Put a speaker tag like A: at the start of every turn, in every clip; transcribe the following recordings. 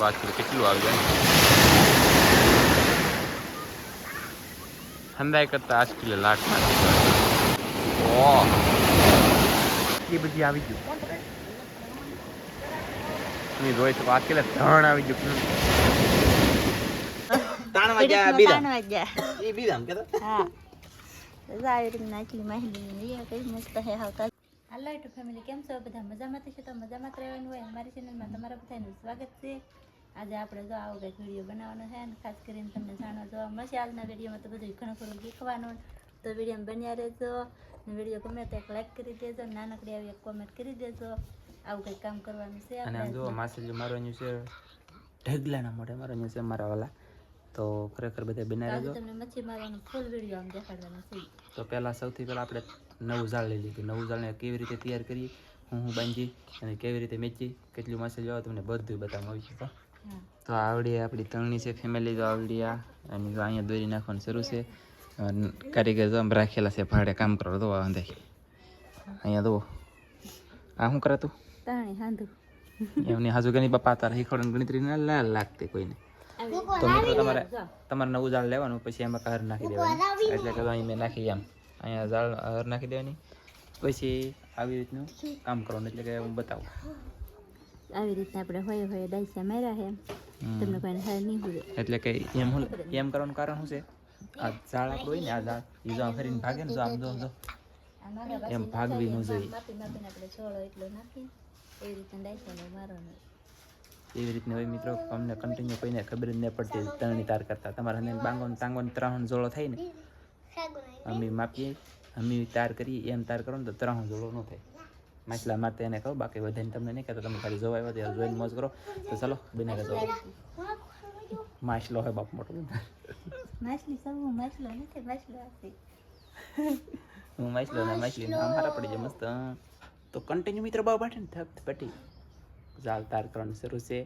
A: વાત કરી કેટલું આવી જાય ઠંડાઈ કરતા આજ કિલો લાખ એ બધી આવી ગયું તમે જોઈ શકો આજ કિલો ધણ આવી ગયું
B: તાણવા ગયા બીજા એ બીજા આમ કેતો
C: હાલો ટુ ફેમિલી કેમ છો બધા મજામાં છો તો મજામાં જ રહેવાનું હોય અમારી ચેનલમાં તમારા બધાનું સ્વાગત છે આજે આપણે જો આવો કંઈક વીડિયો બનાવવાનો છે અને ખાસ કરીને તમને જાણવા જોવા મળશે આજના વિડીયોમાં તો બધું ઘણું ખરું શીખવાનું. તો વિડીયોમાં બન્યા રહેજો વીડિયો ગમે તો એક લાઈક કરી દેજો નાનકડી આવી એક કોમેન્ટ કરી દેજો. આવું કંઈક કામ કરવાનું છે
A: અને આમ જો માસેલી મારો અહીંયા છે ઢગલાના મોઢે મારો અહીંયા છે મારા વાલા. તો ખરેખર બધા
C: તો
A: બનાવી
C: આજે તમને મચ્છી મારવાનો ફૂલ વીડિયો આમ દેખાડવાનો છે.
A: તો પહેલાં સૌથી પહેલાં આપણે નવું ઝાડ લઈ લીધું. નવું ઝાડને કેવી રીતે તૈયાર કરીએ? હું હું બાંધી અને કેવી રીતે મેચી? કેટલું માસે આવે તમને બધું બતાવવામાં આવી
C: હા.
A: તો આવડી આપણી ત્રણની છે ફેમિલી તો આવડી આ. અને જો અહીંયા દોરી નાખવાનું શરૂ છે કારીગર તો આમ રાખેલા છે ભાડે કામ કરો તો વાંધે અહીંયા તો આ શું કરે તું?
C: તાણી હાંધું.
A: એમની હાજુ ગણી બાપા તારા શીખવાડવાની ગણતરી ના લાગતી કોઈને. તો મિત્રો તમારે તમારે નવું જાળ લેવાનું પછી એમાં હર નાખી દેવાની. એટલે કે અહીં મેં નાખી એમ. અહીંયા જાળ હર નાખી દેવાની. પછી આવી રીતનું કામ કરવાનું એટલે કે હું બતાવું.
C: આવી રીતના આપણે હોય હોય ડાયસા માર્યા છે. તમને કોઈ હાર નહીં હોય.
A: એટલે કે એમ હું એમ કરવાનું કારણ શું છે? આ ઝાડ આપણું હોય ને આ ઝાડ એ જો ફરીને ભાગે ને જો આમ જો જો. એમ ભાગવી ન જોઈએ.
C: માપી માપીને આપણે છોડો એટલો નાખીએ એવી રીતે ડાયસાને મારવાનું
A: એવી રીતના હોય મિત્રો અમને કન્ટિન્યુ કોઈને ખબર જ નહીં પડતી ત્રણની તાર કરતા. તમારે અને બાંગોન તાંગોન ત્રણ જોડો થાય ને. અમે માપીએ અમે તાર કરીએ એમ તાર કરો ને તો ત્રણ જોડો ન થાય. માછલા માટે એને કહો બાકી વધારે તમને નહીં કહેતો તમે ખાલી જોવા આવ્યા ત્યારે જોઈને મોજ કરો. તો ચાલો બને કહેતો માછલો હોય બાપ મોટો.
C: માછલી સૌ માછલો નથી માછલો
A: હું માછલો ને માછલી નામ મારા પડી જાય મસ્ત તો કન્ટિન્યુ મિત્રો બાબા માટે ને થપ પટી જાલ તાર કરવાનું શરૂ છે.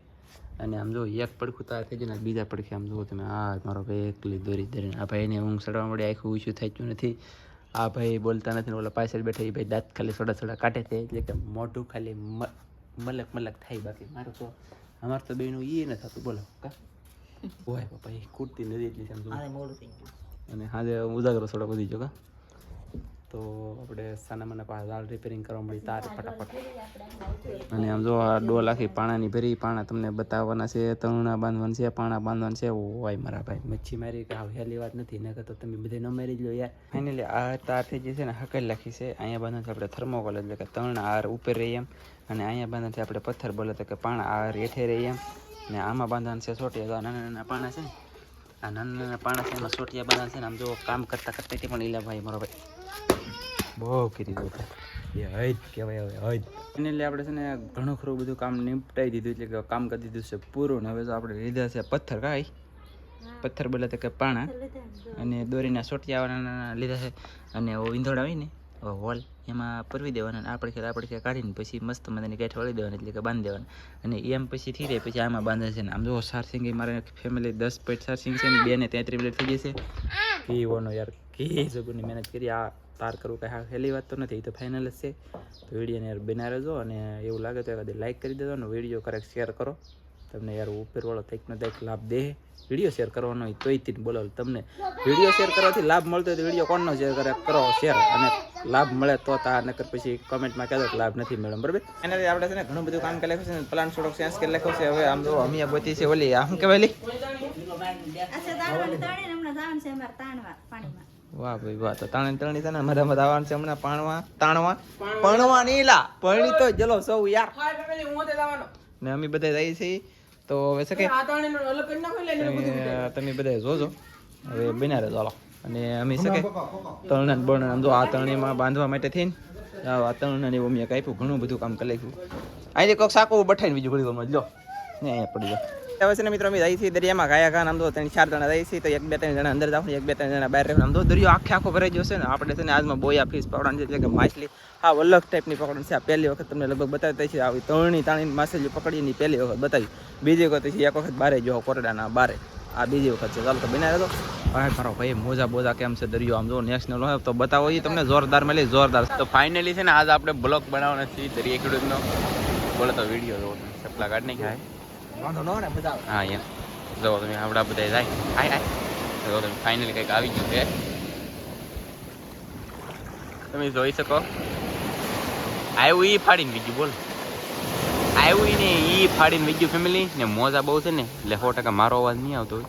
A: અને આમ જો એક પડખું તાર થઈ જાય બીજા પડખે આમ જુઓ તમે આ મારો ભાઈ એકલી દોરી દોરીને આ ભાઈને ઊંઘ સડવા મળી આખું ઊંચું થઈ નથી. આ ભાઈ બોલતા નથી ને ઓલા પાછળ બેઠા એ ભાઈ દાંત ખાલી સોડા સોડા કાઢે છે. એટલે કે મોઢું ખાલી મલક મલક થાય બાકી. મારું તો અમારે તો બેનું એ ન થતું. બોલો કા? હોય પપ્પા એ કૂટતી નથી એટલી
B: ગયું.
A: અને હાજે ઉજાગરો સોડા વધી જો કા? તો આપણે સાના મને પાસે દાળ રિપેરિંગ કરવા મળી તાર ફટાફટ. અને આમ જો આ ડોલ આખી પાણાની ભરી પાણા તમને બતાવવાના છે તરુણા બાંધવાના છે પાણા બાંધવાના છે. હોય મારા ભાઈ મચ્છી મારી કે હેલી વાત નથી નકર તો તમે બધે ન મારી જ લો યાર. ફાઇનલી આ તાર થઈ જે છે ને હકલ લખી છે. અહીંયા બાંધવાનું છે આપણે થર્મોકોલ એટલે કે ત્રણ આર ઉપર રહી એમ. અને અહીંયા બાંધવાનું છે આપણે પથ્થર બોલે તો કે પાણા આર હેઠે રહી એમ. ને આમાં બાંધવાનું છે આ નાના નાના પાણા છે ને આ નાના નાના પાણા છે એમાં સોટિયા બાંધવાના છે ને આમ જો કામ કરતા કરતા પણ લીલા ભાઈ મારો ભાઈ. બહુ કરી દો એ હૈદ કહેવાય હવે હૈદ એને એટલે આપણે છે ને ઘણું ખરું બધું કામ નિપટાઈ દીધું એટલે કે કામ કરી દીધું છે પૂરું. ને હવે તો આપણે લીધા છે પથ્થર કાંઈ? પથ્થર બોલે તો કે પાણા. અને દોરીના સોટિયા નાના નાના લીધા છે. અને ઓ ઈંધોળ આવી ને હોલ એમાં પરવી દેવાના અને આપણે ખેલ આપણે ખેલ કાઢીને પછી મસ્ત મજાની ગાંઠ વળી દેવાની એટલે કે બાંધી દેવાના. અને એમ પછી થઈ જાય પછી આમાં બાંધે છે ને. આમ જો સારસિંગ એ મારે ફેમિલી દસ પેટ સારસિંગ છે ને બે ને તેત્રીસ પ્લેટ થઈ જશે. કી ઓનો યાર કી જગુની મહેનત કરી. આ તાર કરવું કાંઈ હા, હેલી વાત તો નથી, એ તો ફાઇનલ જ છે. તો વિડીયોને યાર બિના રહેજો અને એવું લાગે તો એકાદી લાઇક કરી દેજો અને વીડિયો કરેક્ટ શેર કરો. તમને યાર ઉપરવાળો કંઈક ને કંઈક લાભ દે. વીડિયો શેર કરવાનો હોય તોયથી બોલો તમને વીડિયો શેર કરવાથી લાભ મળતો હોય તો વીડિયો કોણનો શેર કરે? કરો શેર અને લાભ મળે તો તા, નકર પછી કમેન્ટમાં કહેતો કે લાભ નથી મળ્યો. બરાબર? એના લીધે આપણે છે ને ઘણું બધું કામ કરી લખ્યું છે પ્લાન થોડોક સેન્સ કરી લખ્યો છે. હવે આમ જો અમિયા ગોતી છે ઓલી, આ શું કહેવાય વાહ ભાઈ વાહ તો તાણે તરણી છે ને મારા મત આવવાનું છે હમણાં પાણવા તાણવા. પણવા. નહીં લા પરણી તો જલો સૌ યાર. ને અમે બધા જઈએ છીએ તો હવે શકે તમે- બધા જોજો. હવે બન્યા રહેજો ચાલો અને અમે શકે તરણા બરણા આમ જો આ તરણીમાં બાંધવા માટે થઈને આ તરણાની મમ્મીએ કાપ્યું ઘણું બધું કામ કરી નાખ્યું. અહીંથી કોક સાકું બઠાઈને બીજું ઘડી વારમાં લો ને અહીંયા પડી જાય હવે છે ને મિત્રો અમે જઈએ છીએ દરિયામાં ગાયા ઘા આમ તો ત્રણ ચાર જણા જઈએ છીએ તો એક બે ત્રણ જણા અંદર જાવ એક બે ત્રણ જણા બહાર રહેવું આમ તો દરિયો આખે આખો ભરાઈ જશે ને. આપણે છે ને આજમાં બોયા ફીસ પકડવાની છે, એટલે કે માછલી. આ અલગ ટાઈપની પકડવાની છે. આ પહેલી વખત તમને લગભગ બતાવતા છે આવી ત્રણની તાણી માછલી પકડીની પહેલી વખત બતાવી. બીજી વખત છે, એક વખત બારે જો કોરડાના બારે. આ બીજી વખત છે. ચાલો તો બનાવી રહેતો ભાઈ, મારો ભાઈ મોજા બોજા કેમ છે દરિયો? આમ જો નેશનલ હોય, તો બતાવો એ તમને જોરદાર મળી, જોરદાર. તો ફાઇનલી છે ને, આજ આપણે બ્લોગ બનાવવાનો છે દરિયા ખેડૂતનો. બોલો તો વીડિયો જોવો ચપલા કાઢ નહીં ખાય
D: હા એમ જો, તમે આપણા બધા જાય. હાય હાય જો, તમે ફાઇનલી કંઈક આવી ગયું છે. તમે જોઈ શકો. આવ્યું એ ફાડીને બીજું બોલ. આવ્યું ને એ ફાડીને બીજું ફેમિલી ને મોજા બહુ છે ને, એટલે સો ટકા મારો અવાજ નહીં આવતો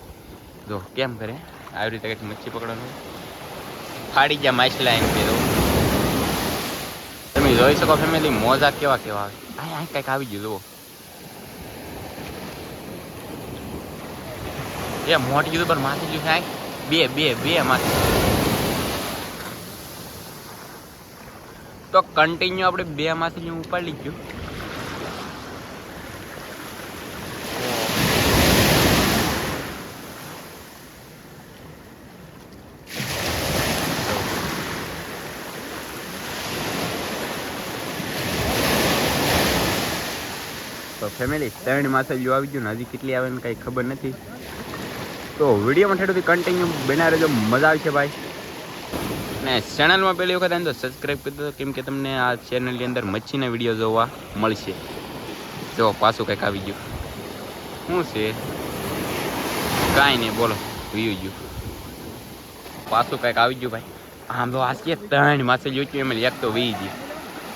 D: જો, કેમ કરે? આવી રીતે કંઈક મચ્છી પકડવાનું ફાડી ગયા માછલા એમ કીધું તમે જોઈ શકો ફેમિલી મોજા કેવા કેવા આવે. કંઈક આવી ગયું, જુઓ. એ મોટી કીધું, પણ માથે જો થાય? બે બે બે માથે. તો કન્ટિન્યુ આપણે બે માંથી હું ઉપાડી ગયું તો ફેમિલી ત્રણ માસે જો આવી ગયું ને હજી કેટલી આવે ને કંઈ ખબર નથી. તો વિડીયોમાં ઠેઠુંથી કન્ટિન્યુ બના રહેજો. મજા આવશે ભાઈ. ને ચેનલમાં પહેલી વખત આને તો સબસ્ક્રાઈબ કરી દો. કેમ કે તમને આ ચેનલની અંદર મચ્છીના વીડિયો જોવા મળશે. જો, પાછું કંઈક આવી ગયું. શું છે? કાંઈ નહીં, બોલો. વીયું ગયું. પાછું કંઈક આવી ગયું ભાઈ. આમ તો આ છે ત્રણ માસે જોઈતું એમાં એક તો વી ગયું.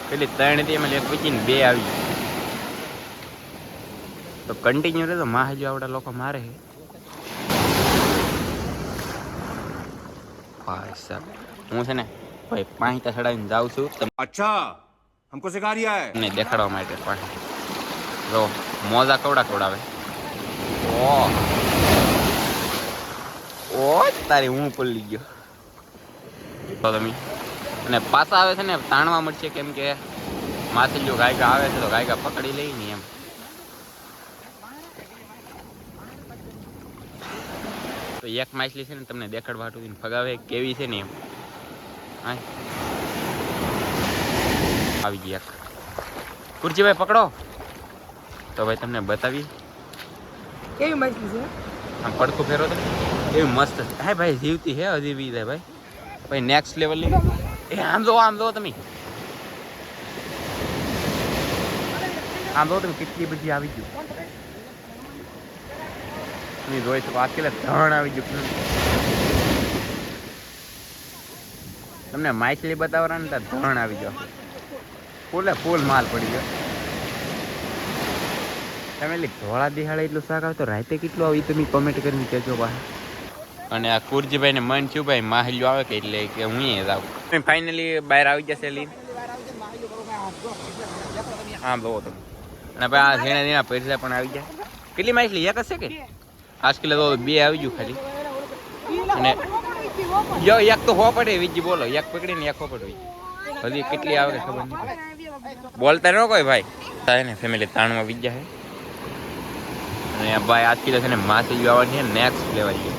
D: પેલી ત્રણ હતી એમાં એક પચીને બે આવી ગયું તો કન્ટિન્યુ રહે તો માં હજુ આવડા લોકો મારે છે. ભાઈ હું છે ને ભાઈ પાણી ત્યાં ચડાવીને જાઉં છું.
E: અચ્છા હમકો સિખા રહ્યા હે
D: નહીં દેખાડવા માટે પાણી. જો મોજા કવડા કવડાવે. ઓ. ઓ તારી હું પલ્લી ગયો. તો તમે. અને પાછા આવે છે ને તાણવા મળશે કેમ કે માછલીઓ ગાયકા આવે છે તો ગાયકા પકડી લઈ ને એમ. તો એક માછલી છે ને તમને દેખાડવા હાટું ફગાવે કેવી છે ને એમ. આવી ગઈ એક. કુરજીભાઈ પકડો. તો ભાઈ તમને બતાવી
F: કેવી માછલી છે?
D: આમ પડખું ફેરો તો. એવી મસ્ત. હા ભાઈ જીવતી હે હજી બી થાય ભાઈ. ભાઈ નેક્સ્ટ લેવલની એ આમ જો આમ જો તમે. આમ જો તમે કેટલી બધી આવી ગયું. તમે જોઈ શકો આ કેટલા ધણ આવી ગયું તમને માછલી બતાવવાના ને ધણ આવી ગયો. ફૂલે ફૂલ માલ પડી ગયો. તમે એટલે ધોળા દિહાળે એટલું શાક આવે તો રાતે કેટલું આવે તમે કોમેન્ટ કરીને કહેજો ભાઈ અને આ કુરજીભાઈ ને મન થયું ભાઈ માહલ્યો આવે કે એટલે કે હું એ જાઉં ફાઇનલી બહાર આવી જશે લીન હા બહુ તમે. અને ભાઈ આ ઝીણા ઝીણા પૈસા પણ આવી જાય કેટલી માછલી? એક હશે કે? આજકાલ તો બે આવી ગયું ખાલી. અને યો એક તો હો પડે બીજી બોલો એક પકડીને એક હો પડે. હજી કેટલી આવે કે ખબર નહીં બોલતા ન કોઈ ભાઈ. થાય ને ફેમિલી તાણમાં બીજા છે અને ભાઈ ભાઈ આજકાલ છે ને માસી આવવાની છે નેક્સ્ટ લેવા જઈએ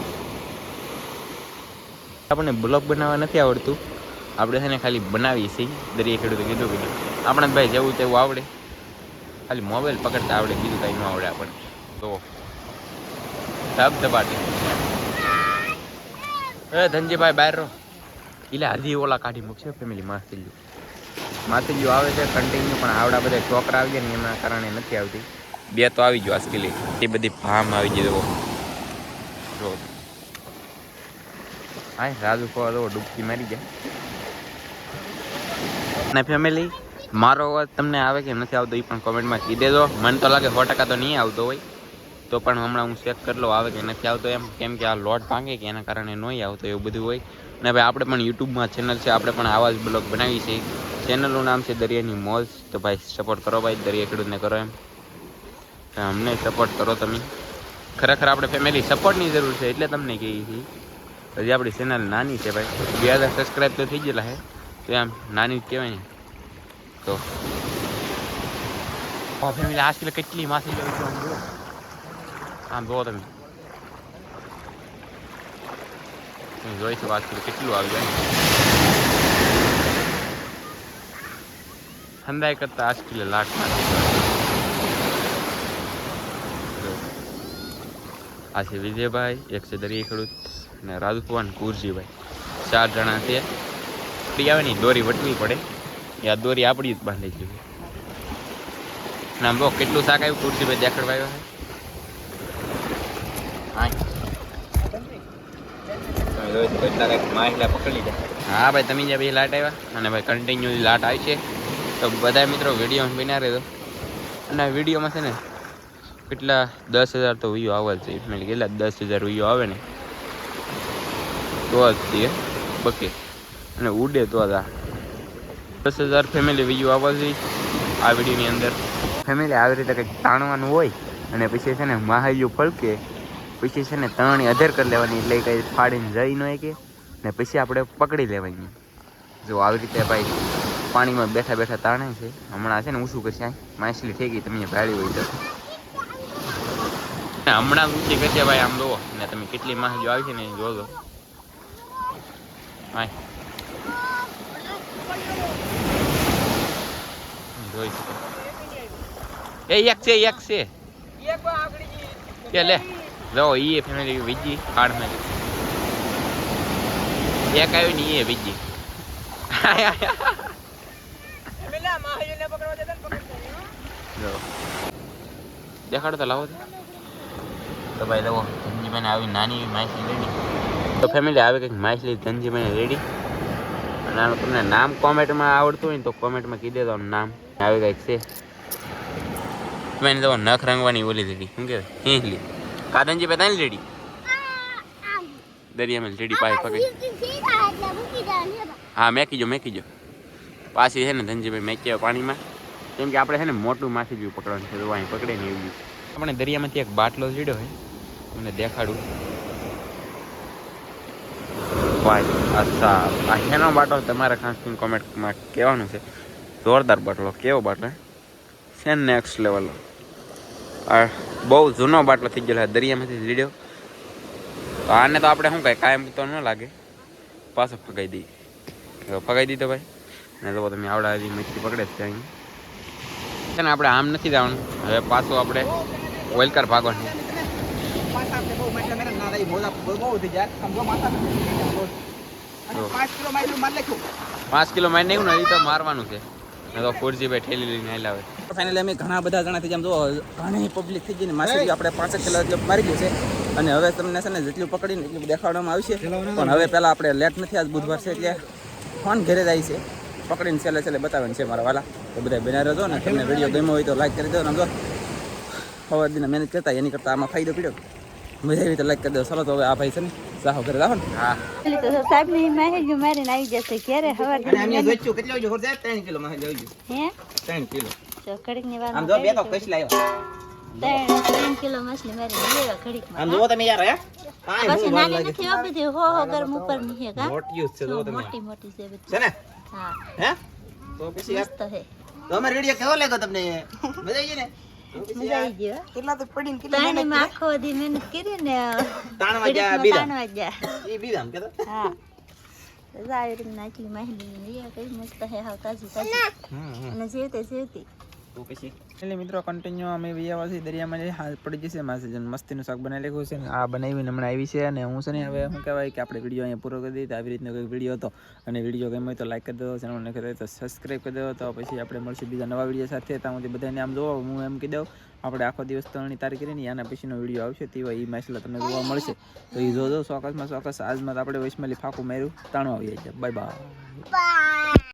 D: આપણને બ્લોગ બનાવવા નથી આવડતું. આપણે છે ને ખાલી બનાવીએ છીએ. દરિયા ખેડૂતો કીધું કીધું આપણે ભાઈ જેવું તેવું આવડે. ખાલી મોબાઈલ પકડતા આવડે, બીજું કાંઈ ન આવડે આપણને. તો ધબ ધબાટી એ ધનજીભાઈ બહાર રહો. એટલે હજી ઓલા કાઢી મૂકશે ફેમિલી માસેલ્યું માસેલ્યું આવે છે કન્ટિન્યુ પણ આવડા બધા છોકરા આવી ગયા ને એના કારણે નથી આવતી. બે તો આવી ગયો આસકીલી એ બધી ભામ આવી ગઈ જો. હાય રાજુ ખોવા તો ડૂબકી મારી જાય અને ફેમિલી મારો અવાજ તમને આવે કે નથી આવતો એ પણ કોમેન્ટમાં કહી દેજો મને તો લાગે સો ટકા તો નહીં આવતો હોય. તો પણ હમણાં હું ચેક કરી લઉં, આવે કે નથી આવતો એમ. કેમ કે આ લોટ ભાંગે કે એના કારણે નહીં આવતો એવું બધું હોય. અને ભાઈ, આપણે પણ યુટ્યુબમાં ચેનલ છે, આપણે પણ આવા જ બ્લોગ બનાવી છે ચેનલનું નામ છે દરિયાની મોજ. તો ભાઈ સપોર્ટ કરો ભાઈ, દરિયા ખેડૂતને કરો એમ. અમને સપોર્ટ કરો તમે. ખરેખર આપણે ફેમિલી સપોર્ટની જરૂર છે, એટલે તમને કહીએ છીએ. હજી આપણી ચેનલ નાની છે ભાઈ. બે હજાર સબસ્ક્રાઈબ તો થઈ ગયેલા છે તો એમ, નાની જ કહેવાય ને. તો. ફેમિલી આજકાલ કેટલી માસી લેવી છે આમ જુઓ તમે જોઈ શકો આજકાલ કેટલું આવી જાય હંદાઈ કરતા આજકાલ લાખ માસી જો. આ છે વિજયભાઈ એક છે દરિયા ખેડૂત અને રાજુ પવન કુરજીભાઈ ચાર જણા છે આપણી આવે ને દોરી વટવી પડે એ આ દોરી આપણી જ બાંધી છે અને આમ બહુ કેટલું શાક આવ્યું કુરજીભાઈ દેખાડવા આવ્યા છે
A: એટલા કંઈક માહિલા પકડી જાય
D: હા, ભાઈ, તમે જ્યાં પછી લાટ આવ્યા અને ભાઈ કન્ટિન્યુ લાટ આવી છે. તો બધા મિત્રો વીડિયો બિના રહેતો અને વિડીયોમાં છે ને, કેટલા દસ હજાર તો વ્યૂ આવે જ છે. એટલે કેટલા દસ હજાર વ્યૂ આવે ને, તો જ તે બકે. અને ઉડે તો જ દસ હજાર ફેમિલી વ્યૂ આવવા જોઈએ આ વિડીયોની અંદર. ફેમિલી આવી રીતે કંઈક તાણવાનું હોય, અને પછી છે ને માહાયું ફળકે પછી છે ને તરણી અધેર કરી લેવાની એટલે એ કંઈ ફાડીને જઈ ન કે ને પછી આપણે પકડી લેવાની. જો આવી રીતે ભાઈ પાણીમાં બેઠા બેઠા તાણે છે. હમણાં છે ને ઊંચું કરશે માછલી થઈ ગઈ તમે ભાડી હોય તો. હમણાં ઊંચી કરશે ભાઈ આમ જોવો ને તમે કેટલી માછલી આવી છે ને જો જોજો. જોઈ શકો. એ એક છે એક છે. કે લે. જો ઈ ફેમિલી વિજી કાર્ડ મેં એક આવ્યું ને એ વિજી દેખાડો તો લાવો તો. ભાઈ લાવો ધનજીભાઈને આવી નાની માછલી રેડી. તો ફેમિલી આવે કંઈક માછલી ધનજીભાઈને રેડી. અને આનું તમને નામ કોમેન્ટમાં આવડતું હોય ને તો કોમેન્ટમાં કહી દેજો નામ. આવી કંઈક છે. મેં તો નખ રંગવાની ઓલી દીધી શું કહેવાય? હિંગલી કાદનજી બતાવી રેડી દરિયામાં રેડી પાસે પકડી. હા મેકી જો મેકી જો. પાછી છે ને ધનજીભાઈ મેકી પાણીમાં. કેમ કે આપણે છે ને મોટું માછલી પકડવાનું છે તો અહીં પકડે ને એવું આપણે દરિયામાંથી એક બાટલો લીધો હોય મને દેખાડું. અચ્છા આ શેનો બાટલો તમારે ખાસ કોમેન્ટમાં કહેવાનું છે. જોરદાર બાટલો. કેવો બાટલો? છે નેક્સ્ટ લેવલનો આ બહુ જૂનો બાટલો થઈ ગયેલો દરિયામાંથી લીડ્યો આને તો આપણે શું કહે કાયમ તો ન લાગે. પાછો ફગાઈ દઈએ. ફગાવી દીધો ભાઈ. અને તો તમે આવડા હજી મચ્છી પકડે છે અહીં છે ને, આપણે આમ નથી જવાનું. હવે પાછું આપણે ઓઇલકાર ભાગવાનું. પાંચ કિલો મારી નહીં ને એ તો મારવાનું છે. તો ફોરજી ભાઈ ઠેલી લઈને આવી આવે
A: ફાઇનલી અમે ઘણા બધા જણાથી જેમ જો ઘણી પબ્લિક થઈ ગઈ ને માછલી આપણે પાંચ કિલો એટલે મારી ગયું છે. અને હવે તમને છે ને જેટલું પકડીને એટલું દેખાડવામાં આવશે પણ હવે પહેલાં આપણે લેટ નથી આજ બુધવાર છે એટલે ફોન ઘરે જાય છે. પકડીને છેલ્લે છેલ્લે બતાવવાનું છે મારા વાલા. તો બધા બના રહેજો ને. તમને વીડિયો ગમ્યો હોય તો લાઈક કરી દો ને આમ જો. સવાર મહેનત કરતા એની કરતાં આમાં ફાયદો પડ્યો. મજા આવી તો લાઈક કરી દો. ચાલો તો હવે આ ભાઈ છે ને સાહો ઘરે જાઓ ને.
D: હા.
C: સાહેબની મહેજ મારીને આવી જશે. ક્યારે હવાર
A: કેટલો જો ત્રણ કિલો માં
C: હે?
A: ત્રણ કિલો.
C: તો ઘડીકની વાર
A: આમ જો બે તો કઈ લાવ્યો
C: ત્રણ ત્રણ કિલો માછલી મારીને લેવા ઘડીક
A: આમ
C: માં
A: જુઓ તમે યાર હે કાંઈ
C: પછી
A: હું વાર
C: નાની
A: લાગે
C: નથી હો બધી હો હો ગરમ ઉપરની છે કા
A: મોટી જ છે જુઓ તમે
C: મોટી મોટી છે બધી
A: છે ને
C: હા
A: હે તો પછી યાર
C: મસ્ત છે
A: તો અમારો વીડિયો કેવો લાગ્યો તમને મજા આવી ગઈ ને તો પછી
C: મજા આવી ગયો
F: કેટલા તો પડીને કેટલા
C: ત્રણે માં આખો દી મહેનત કરી ને
A: તાણ વાગ્યા
C: ઘડીકમાં
A: બીજા
C: તાણવા ગયા
A: એ બીજા આમ કેતો
C: હા તો આવી રીતના આટલી માહિતી લઈએ કઈ મસ્ત હે હાવ તાજી તાજી અને જેવતે જેવતી
A: તો પછી
D: એટલે મિત્રો કન્ટિન્યુ અમે વિયાવાસી દરિયામાં જઈ હાથ પડી જશે. માસે જન મસ્તીનું શાક બનાવી લખ્યું છે ને આ બનાવીને હમણાં આવી છે અને હું છે ને હવે શું કહેવાય કે આપણે વીડિયો અહીંયા પૂરો કરી દઈએ. તો આવી રીતનો કંઈક વીડિયો હતો અને વીડિયો ગમ્યો તો લાઈક કરી દો ચેનલને કરી તો સબસ્ક્રાઈબ કરી દો તો પછી આપણે મળશું બીજા નવા વીડિયો સાથે. ત્યાં સુધી બધાને આમ જોવો હું એમ કહી દઉં આપણે આખો દિવસ ત્રણની તારીખ કરીને આના પછીનો વીડિયો આવશે. તેવા એ મેસલા તમને જોવા મળશે. તો એ જોજો ચોક્કસમાં ચોક્કસ. આજમાં તો આપણે વૈશમાલી ફાકું માર્યું. તાણું આવી જાય. Bye bye